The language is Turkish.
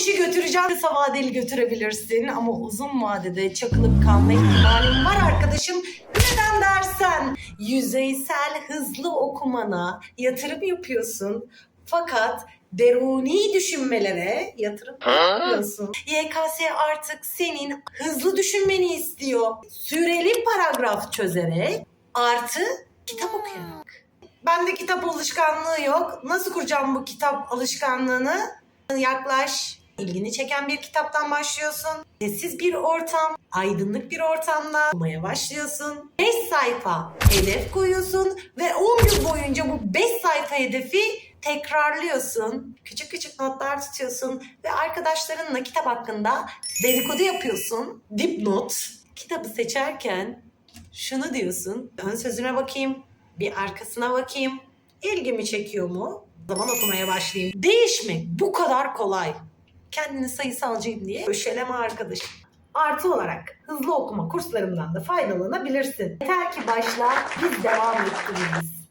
götüreceğim. Kısa vadeli götürebilirsin ama uzun vadede çakılıp kalma ihtimalin var arkadaşım. Neden dersen yüzeysel hızlı okumana yatırım yapıyorsun. Fakat deruni düşünmelere yatırım yapıyorsun. YKS artık senin hızlı düşünmeni istiyor. Süreli paragraf çözerek artı kitap okuyarak. Bende kitap alışkanlığı yok. Nasıl kuracağım bu kitap alışkanlığını? Yaklaş. İlgini çeken bir kitaptan başlıyorsun. Sessiz bir ortam, aydınlık bir ortamda okumaya başlıyorsun. 5 sayfa hedef koyuyorsun ve 10 gün boyunca bu 5 sayfa hedefi tekrarlıyorsun. Küçük küçük notlar tutuyorsun ve arkadaşlarınla kitap hakkında dedikodu yapıyorsun. Dipnot. Kitabı seçerken şunu diyorsun. Ön sözüne bakayım. Bir arkasına bakayım. İlgimi çekiyor mu? Zaman okumaya başlayayım. Değişmek bu kadar kolay. Kendini sayısalcıyım diye köşeleme arkadaşım. Artı olarak hızlı okuma kurslarımdan da faydalanabilirsin. Yeter ki başla, biz devam ettiririz.